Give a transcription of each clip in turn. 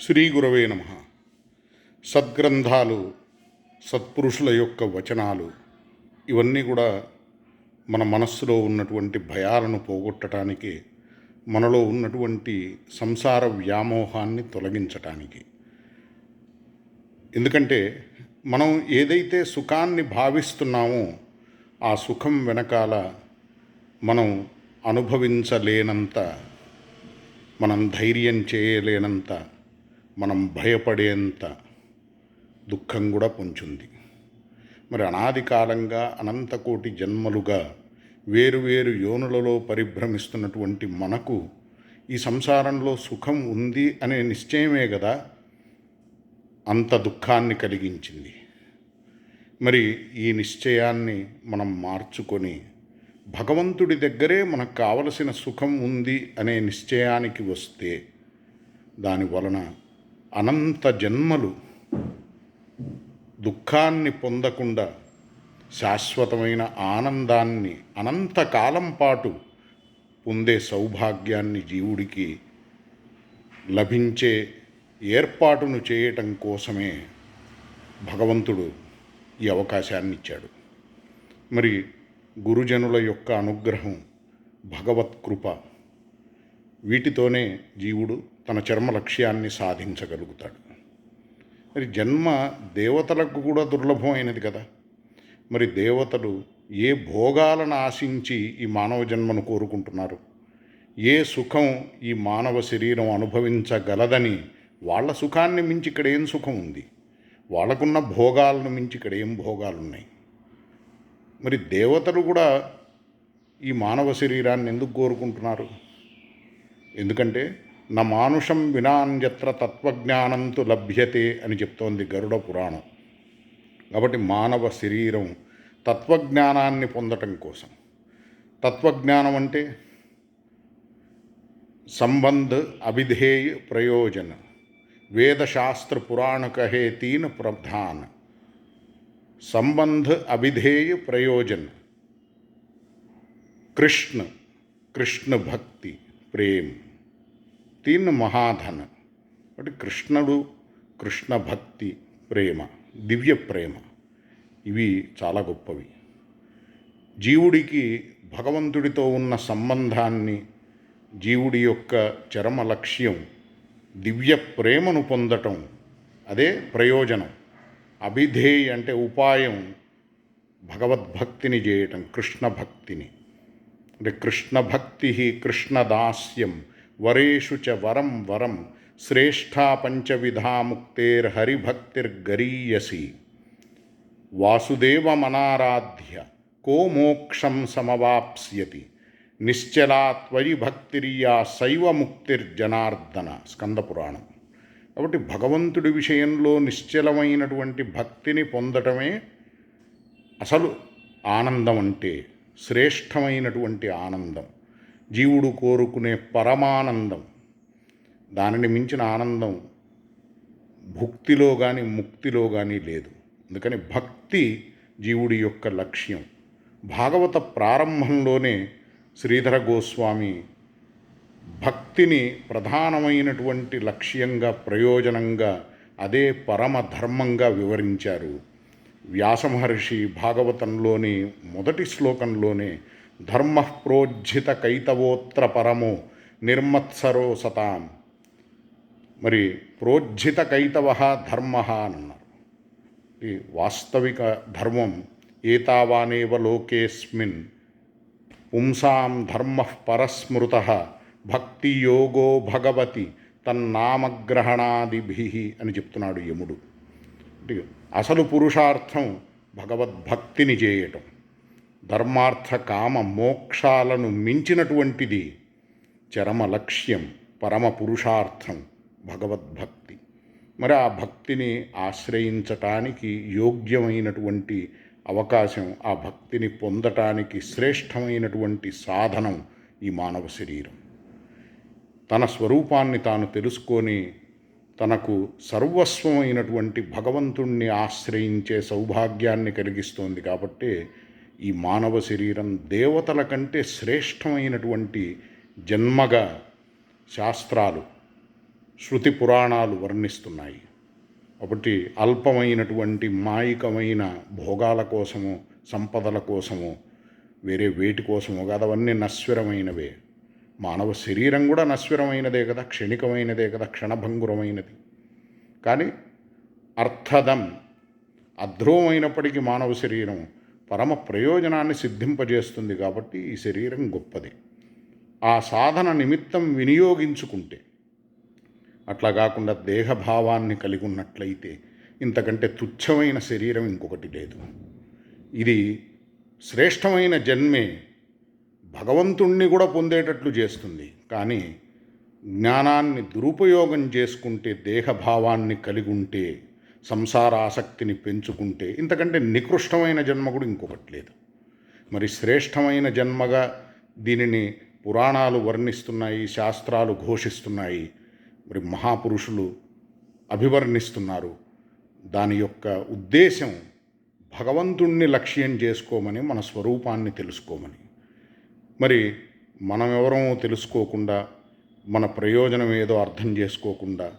శ్రీ గురవే నమ. సద్గ్రంథాలు సత్పురుషుల యొక్క వచనాలు ఇవన్నీ కూడా మన మనస్సులో ఉన్నటువంటి భయాలను పోగొట్టడానికి మనలో ఉన్నటువంటి సంసార వ్యామోహాన్ని తొలగించటానికి. ఎందుకంటే మనం ఏదైతే సుఖాన్ని భావిస్తున్నామో ఆ సుఖం వెనకాల మనం అనుభవించలేనంత మనం ధైర్యం చేయలేనంత మనం భయపడేంత దుఃఖం కూడా పొంచుంది. మరి అనాది కాలంగా అనంతకోటి జన్మలుగా వేరువేరు యోనులలో పరిభ్రమిస్తున్నటువంటి మనకు ఈ సంసారంలో సుఖం ఉంది అనే నిశ్చయమే కదా అంత దుఃఖాన్ని కలిగించింది. మరి ఈ నిశ్చయాన్ని మనం మార్చుకొని భగవంతుడి దగ్గరే మనకు కావలసిన సుఖం ఉంది అనే నిశ్చయానికి వస్తే దాని వలన అనంత జన్మలు దుఃఖాన్ని పొందకుండా శాశ్వతమైన ఆనందాన్ని అనంతకాలం పాటు పొందే సౌభాగ్యాన్ని జీవుడికి లభించే ఏర్పాటును చేయటం కోసమే భగవంతుడు ఈ అవకాశాన్ని ఇచ్చాడు. మరి గురుజనుల యొక్క అనుగ్రహం భగవత్కృప వీటితోనే జీవుడు తన చర్మ లక్ష్యాన్ని సాధించగలుగుతాడు. మరి జన్మ దేవతలకు కూడా దుర్లభమైనది కదా. మరి దేవతలు ఏ భోగాలను ఆశించి ఈ మానవ జన్మను కోరుకుంటున్నారు? ఏ సుఖం ఈ మానవ శరీరం అనుభవించగలదని వాళ్ళ సుఖాన్ని మించి ఇక్కడ ఏం సుఖం ఉంది? వాళ్ళకున్న భోగాలను మించి ఇక్కడ ఏం భోగాలు ఉన్నాయి మరి దేవతలు కూడా ఈ మానవ శరీరాన్ని ఎందుకు కోరుకుంటున్నారు? ఎందుకంటే నా మానుషం వినాన్యత్ర తత్వజ్ఞానంతో లభ్యతే అని చెప్తోంది గరుడ పురాణం కాబట్టి మానవ శరీరం తత్వజ్ఞానాన్ని పొందటం కోసం తత్వజ్ఞానం అంటే संबंध अभिधेय प्रयोजन वेद शास्त्र पुराण कहे तीन प्रधान संबंध अभिधेय प्रयोजन कृष्ण कृष्ण भक्ति प्रेम దీన్ని మహాధన. ఒకటి కృష్ణుడు కృష్ణ భక్తి ప్రేమ దివ్య ప్రేమ ఇవి చాలా గొప్పవి. జీవుడికి భగవంతుడితో ఉన్న సంబంధాన్ని జీవుడి యొక్క చరమ లక్ష్యం దివ్య ప్రేమను పొందటం అదే ప్రయోజనం. అభిధేయ అంటే ఉపాయం భగవద్భక్తిని చేయటం కృష్ణ భక్తిని అంటే కృష్ణ భక్తి కృష్ణదాస్యం వరేషు చ వరం వరం శ్రేష్టా పంచవిధాముక్తేర్హరిభక్తిర్గరీయసి వాసుదేవమనారాధ్య కో మోక్షం సమవాప్స్యతి నిశ్చలా త్వయి భక్తిరియా శైవ ముక్తిర్జనార్దన స్కందపురాణం కాబట్టి భగవంతుడి విషయంలో నిశ్చలమైనటువంటి భక్తిని పొందటమే అసలు ఆనందం అంటే శ్రేష్టమైనటువంటి ఆనందం. జీవుడు కోరుకునే పరమానందం దానిని మించిన ఆనందం భుక్తిలో కానీ ముక్తిలో కానీ లేదు. అందుకని భక్తి జీవుడి యొక్క లక్ష్యం. భాగవత ప్రారంభంలోనే శ్రీధర గోస్వామి భక్తిని ప్రధానమైనటువంటి లక్ష్యంగా ప్రయోజనంగా అదే పరమ ధర్మంగా వివరించారు వ్యాసమహర్షి భాగవతంలోని మొదటి శ్లోకంలోనే ధర్మ ప్రోజ్జిత కైతవోత్ర పరమో నిర్మత్సరో సతాం మరి ప్రోజ్జిత కైతవ ధర్మ అన్నారు. ఈ వాస్తవిక ధర్మం ఏతావానేవ లోకేస్మిన్ పుంసాం ధర్మ పరస్మృత భక్తి యోగో భగవతి తన్నామగ్రహణాదిభి అని చెప్తున్నాడు యముడు. అసలు పురుషార్థం భగవద్భక్తిని చేయటం. ధర్మార్థ కామ మోక్షాలను మించినటువంటిది చరమ లక్ష్యం పరమ పురుషార్థం భగవద్భక్తి. మరి ఆ భక్తిని ఆశ్రయించటానికి యోగ్యమైనటువంటి అవకాశం ఆ భక్తిని పొందటానికి శ్రేష్టమైనటువంటి సాధనం ఈ మానవ శరీరం. తన స్వరూపాన్ని తాను తెలుసుకొని తనకు సర్వస్వమైనటువంటి భగవంతుణ్ణి ఆశ్రయించే సౌభాగ్యాన్ని కలిగిస్తోంది కాబట్టి ఈ మానవ శరీరం దేవతల కంటే శ్రేష్టమైనటువంటి జన్మగా శాస్త్రాలు శృతి పురాణాలు వర్ణిస్తున్నాయి. కాబట్టి అల్పమైనటువంటి మాయికమైన భోగాల కోసము సంపదల కోసము వేరే వేటి కోసము కాదు అవన్నీ నశ్వరమైనవే. మానవ శరీరం కూడా నశ్వరమైనదే కదా క్షణికమైనదే కదా క్షణభంగురమైనది. కానీ అర్థదం అధ్రువమైనప్పటికీ మానవ శరీరం పరమ ప్రయోజనాన్ని సిద్ధింపజేస్తుంది కాబట్టి ఈ శరీరం గొప్పది. ఆ సాధన నిమిత్తం వినియోగించుకుంటే అట్లా కాకుండా దేహభావాన్ని కలిగి ఉన్నట్లయితే ఇంతకంటే తుచ్చమైన శరీరం ఇంకొకటి లేదు. ఇది శ్రేష్టమైన జన్మే భగవంతుణ్ణి కూడా పొందేటట్లు చేస్తుంది. కానీ జ్ఞానాన్ని దురుపయోగం చేసుకుంటే దేహభావాన్ని కలిగి ఉంటే సంసార ఆసక్తిని పెంచుకుంటే ఇంతకంటే నికృష్టమైన జన్మ కూడా ఇంకొకటి లేదు. మరి శ్రేష్టమైన జన్మగా దీనిని పురాణాలు వర్ణిస్తున్నాయి శాస్త్రాలు ఘోషిస్తున్నాయి. మరి మహాపురుషులు అభివర్ణిస్తున్నారు. దాని యొక్క ఉద్దేశం భగవంతుణ్ణి లక్ష్యం చేసుకోమని మన స్వరూపాన్ని తెలుసుకోమని. మరి మనం ఎవరమో తెలుసుకోకుండా మన ప్రయోజనం ఏదో అర్థం చేసుకోకుండా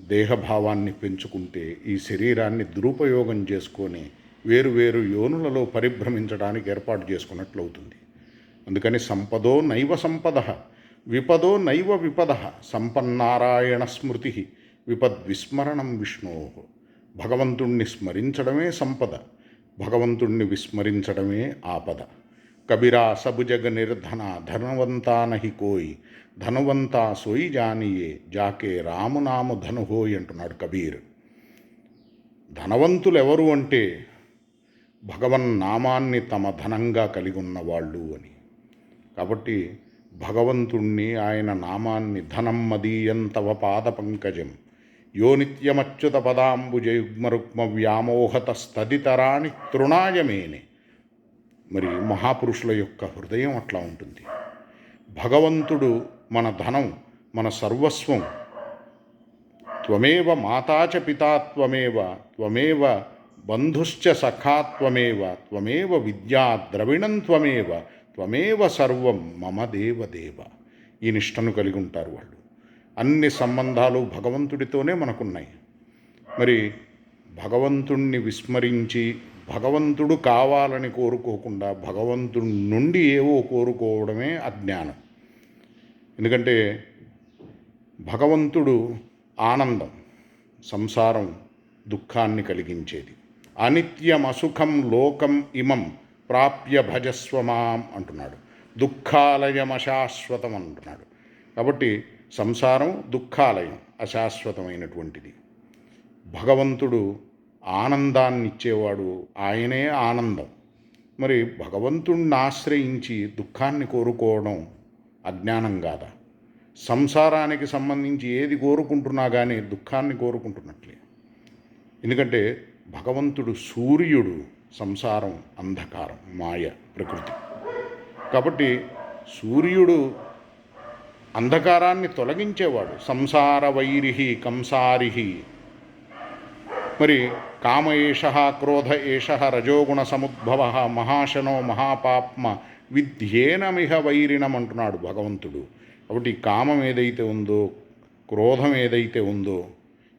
దేహభావాన్ని పెంచుకుంటే ఈ శరీరాన్ని దురుపయోగం చేసుకొని వేరు వేరు యోనులలో పరిభ్రమించడానికి ఏర్పాటు చేసుకున్నట్లు అవుతుంది. అందుకని సంపదో నైవ సంపద విపదో నైవ విపద సంపన్నారాయణ స్మృతి విపద్విస్మరణం విష్ణో. భగవంతుణ్ణి స్మరించడమే సంపద భగవంతుణ్ణి విస్మరించడమే ఆపద. కబిరా సబు నిర్ధన ధనవంతా నహి కోయి ధనవంతా సోయి జానియే జాకే రామునాము ధనుహోయ్ అంటున్నాడు కబీర్. ధనవంతులు ఎవరు అంటే భగవన్ నామాన్ని తమ ధనంగా కలిగి ఉన్నవాళ్ళు అని. కాబట్టి భగవంతుణ్ణి ఆయన నామాన్ని ధనం మదీయంతవ పాద పంకజం యో నిత్యమచ్యుత పదాంబుజయుగ్మరుక్మ వ్యామోహత స్తదితరాణి తృణాయమేనే. మరి మహాపురుషుల యొక్క హృదయం అట్లా ఉంటుంది. భగవంతుడు మన ధనం మన సర్వస్వం త్వమేవ మాతాచ పితాత్వమేవ త్వమేవ బంధుశ్చ సఖాత్వమేవ త్వమేవ విద్యా ద్రవిణం త్వమేవ త్వమేవ సర్వం మమ దేవ దేవ ఈ నిష్టను కలిగి ఉంటారు వాళ్ళు. అన్ని సంబంధాలు భగవంతుడితోనే మనకున్నాయి. మరి భగవంతుణ్ణి విస్మరించి భగవంతుడు కావాలని కోరుకోకుండా భగవంతుడి నుండి ఏవో కోరుకోవడమే అజ్ఞానం. ఎందుకంటే భగవంతుడు ఆనందం సంసారం దుఃఖాన్ని కలిగించేది. అనిత్యం అసుఖం లోకం ఇమం ప్రాప్య భజస్వమాం అంటున్నాడు. దుఃఖాలయం అశాశ్వతం అంటున్నాడు. కాబట్టి సంసారం దుఃఖాలయం అశాశ్వతమైనటువంటిది. భగవంతుడు ఆనందాన్ని ఇచ్చేవాడు ఆయనే ఆనందం. మరి భగవంతుణ్ణి ఆశ్రయించి దుఃఖాన్ని కోరుకోవడం అజ్ఞానం కాదా? సంసారానికి సంబంధించి ఏది కోరుకుంటున్నా కానీ దుఃఖాన్ని కోరుకుంటున్నట్లే. ఎందుకంటే భగవంతుడు సూర్యుడు సంసారం అంధకారం మాయ ప్రకృతి. కాబట్టి సూర్యుడు అంధకారాన్ని తొలగించేవాడు. సంసార వైరిహి కంసారిహి. మరి కామ ఏష క్రోధ ఏష రజోగుణ సముద్భవ మహాశనో మహాపాప్మ విధ్యేనమిహ వైరిణం అంటున్నాడు భగవంతుడు. కాబట్టి కామం ఏదైతే ఉందో క్రోధం ఏదైతే ఉందో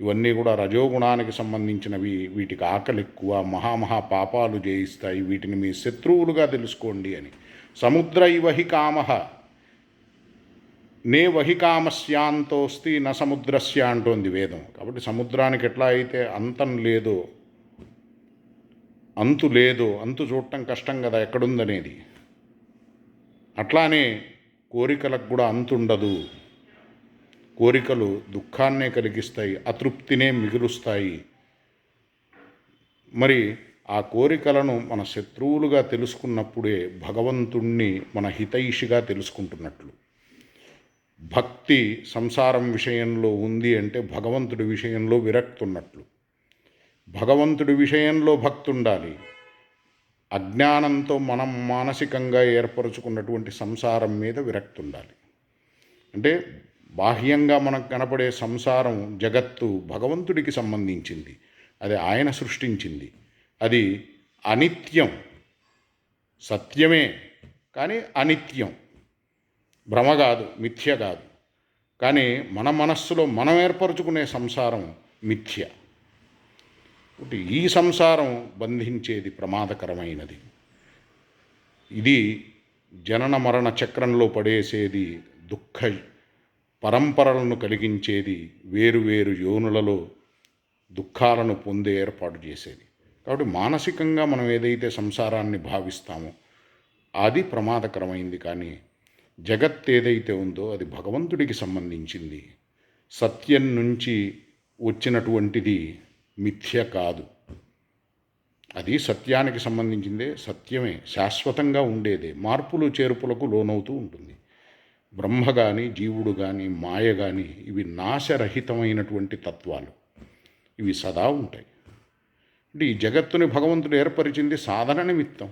ఇవన్నీ కూడా రజోగుణానికి సంబంధించినవి. వీటికి ఆకలి ఎక్కువ మహామహా పాపాలు జయిస్తాయి. వీటిని మీ శత్రువులుగా తెలుసుకోండి అని. సముద్ర ఇవహి కామ నే వహికామస్యాంతోస్తి న సముద్రస్య అంటోంది వేదం. కాబట్టి సముద్రానికి ఎట్లా అయితే అంతం లేదో అంతు లేదో అంతు చూడటం కష్టం కదా ఎక్కడుందనేది. అట్లానే కోరికలకు కూడా అంతుండదు. కోరికలు దుఃఖాన్నే కలిగిస్తాయి అతృప్తినే మిగులుస్తాయి. మరి ఆ కోరికలను మన శత్రువులుగా తెలుసుకున్నప్పుడే భగవంతుణ్ణి మన హితైషిగా తెలుసుకుంటున్నట్లు. భక్తి సంసారం విషయంలో ఉంది అంటే భగవంతుడి విషయంలో విరక్తి ఉన్నట్లు భగవంతుడి విషయంలో భక్తి ఉండాలి అజ్ఞానంతో మనం మానసికంగా ఏర్పరచుకున్నటువంటి సంసారం మీద విరక్తి ఉండాలి అంటే బాహ్యంగా మనకు కనపడే సంసారం జగత్తు భగవంతుడికి సంబంధించింది. అది ఆయన సృష్టించింది. అది అనిత్యం. సత్యమే. కానీ అనిత్యం. భ్రమ కాదు మిథ్య కాదు. కానీ మన మనస్సులో మనం ఏర్పరచుకునే సంసారం మిథ్య. ఒకటి ఈ సంసారం బంధించేది ప్రమాదకరమైనది. ఇది జనన మరణ చక్రంలో పడేసేది దుఃఖ పరంపరలను కలిగించేది వేరు వేరు యోనులలో దుఃఖాలను పొందే ఏర్పాటు చేసేది. కాబట్టి మానసికంగా మనం ఏదైతే సంసారాన్ని భావిస్తామో అది ప్రమాదకరమైంది కానీ జగత్ ఏదైతే ఉందో అది భగవంతుడికి సంబంధించింది. సత్యం నుంచి వచ్చినటువంటిది మిథ్య కాదు. అది సత్యానికి సంబంధించిందే సత్యమే శాశ్వతంగా ఉండేదే మార్పులు చేర్పులకు లోనవుతూ ఉంటుంది. బ్రహ్మ కానీ జీవుడు కానీ మాయ కానీ ఇవి నాశరహితమైనటువంటి తత్వాలు. ఇవి సదా ఉంటాయి. అంటే ఈ జగత్తుని భగవంతుడు ఏర్పరిచింది సాధన నిమిత్తం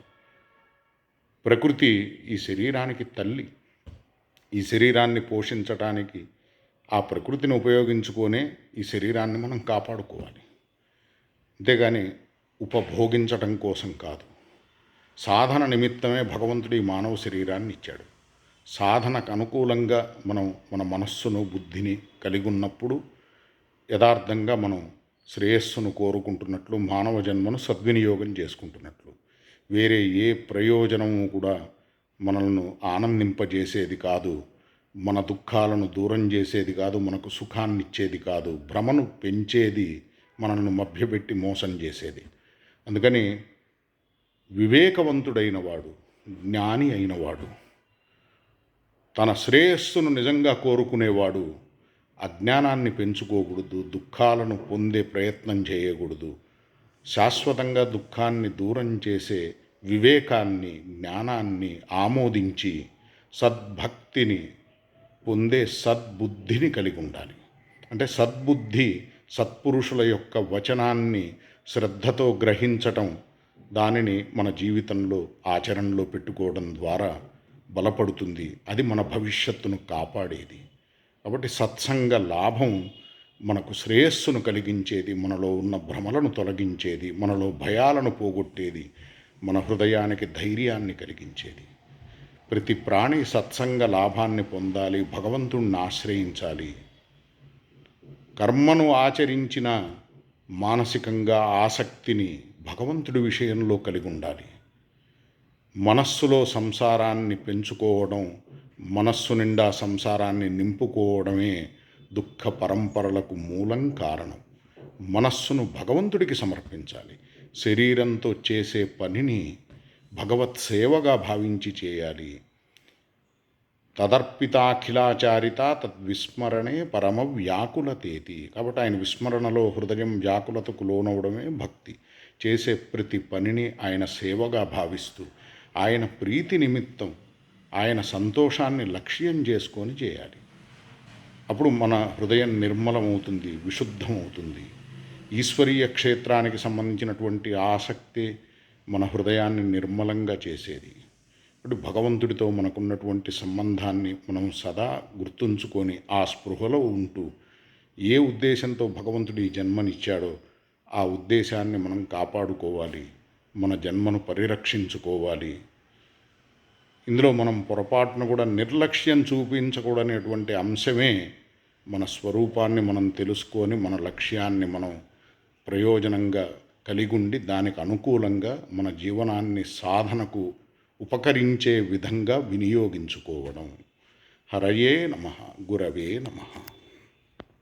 ప్రకృతి ఈ శరీరానికి తల్లి. ఈ శరీరాన్ని పోషించటానికి ఆ ప్రకృతిని ఉపయోగించుకొనే ఈ శరీరాన్ని మనం కాపాడుకోవాలి. అంతేగాని ఉపభోగించటం కోసం కాదు. సాధన నిమిత్తమే భగవంతుడు ఈ మానవ శరీరాన్ని ఇచ్చాడు. సాధనకు అనుకూలంగా మనం మన మనస్సును బుద్ధిని కలిగి ఉన్నప్పుడు యథార్థంగా మనం శ్రేయస్సును కోరుకుంటున్నట్లు మానవ జన్మను సద్వినియోగం చేసుకుంటున్నట్లు వేరే ఏ ప్రయోజనము కూడా మనల్ని ఆనందింపజేసేది కాదు మన దుఃఖాలను దూరం చేసేది కాదు మనకు సుఖాన్ని ఇచ్చేది కాదు భ్రమను పెంచేది మనల్ని మభ్యపెట్టి మోసం చేసేది. అందుకని వివేకవంతుడైన వాడు జ్ఞాని అయినవాడు తన శ్రేయస్సును నిజంగా కోరుకునేవాడు అజ్ఞానాన్ని పెంచుకోకూడదు దుఃఖాలను పొందే ప్రయత్నం చేయకూడదు శాశ్వతంగా దుఃఖాన్ని దూరం చేసే వివేకాన్ని జ్ఞానాన్ని ఆమోదించి సద్భక్తిని పొందే సద్బుద్ధిని కలిగి ఉండాలి అంటే సద్బుద్ధి సత్పురుషుల యొక్క వచనాన్ని శ్రద్ధతో గ్రహించటం దానిని మన జీవితంలో ఆచరణలో పెట్టుకోవడం ద్వారా బలపడుతుంది. అది మన భవిష్యత్తును కాపాడేది. కాబట్టి సత్సంగ లాభం మనకు శ్రేయస్సును కలిగించేది మనలో ఉన్న భ్రమలను తొలగించేది మనలో భయాలను పోగొట్టేది మన హృదయానికి ధైర్యాన్ని కలిగించేది. ప్రతి ప్రాణి సత్సంగ లాభాన్ని పొందాలి భగవంతుణ్ణి ఆశ్రయించాలి. కర్మను ఆచరించిన మానసికంగా ఆసక్తిని భగవంతుడి విషయంలో కలిగి ఉండాలి. మనస్సులో సంసారాన్ని పెంచుకోవడం మనస్సు నిండా సంసారాన్ని నింపుకోవడమే దుఃఖ పరంపరలకు మూలం కారణం. మనస్సును భగవంతుడికి సమర్పించాలి. శరీరంతో చేసే పనిని భగవత్ సేవగా భావించి చేయాలి. తదర్పితాఖిలాచారిత తద్విస్మరణే పరమ వ్యాకులతేతి. కాబట్టి ఆయన విస్మరణలో హృదయం వ్యాకులతకు లోనవడమే భక్తి. చేసే ప్రతి పనిని ఆయన సేవగా భావిస్తూ ఆయన ప్రీతి నిమిత్తం ఆయన సంతోషాన్ని లక్ష్యం చేసుకొని చేయాలి. అప్పుడు మన హృదయం నిర్మలమవుతుంది విశుద్ధమవుతుంది. ఈశ్వరీయ క్షేత్రానికి సంబంధించినటువంటి ఆసక్తి మన హృదయాన్ని నిర్మలంగా చేసేది. ఇప్పుడు భగవంతుడితో మనకున్నటువంటి సంబంధాన్ని మనం సదా గుర్తుంచుకొని ఆ స్పృహలో ఉంటూ ఏ ఉద్దేశంతో భగవంతుడు ఈ జన్మనిచ్చాడో ఆ ఉద్దేశాన్ని మనం కాపాడుకోవాలి. మన జన్మను పరిరక్షించుకోవాలి. ఇందులో మనం పొరపాటును కూడా నిర్లక్ష్యం చూపించకూడనేటువంటి అంశమే మన స్వరూపాన్ని మనం తెలుసుకొని మన లక్ష్యాన్ని మనం ప్రయోజనంగా కలిగుండి దానికి అనుకూలంగా మన జీవనాన్ని సాధనకు ఉపకరించే విధంగా వినియోగించుకోవడం. హరయే నమ గురవే నమ.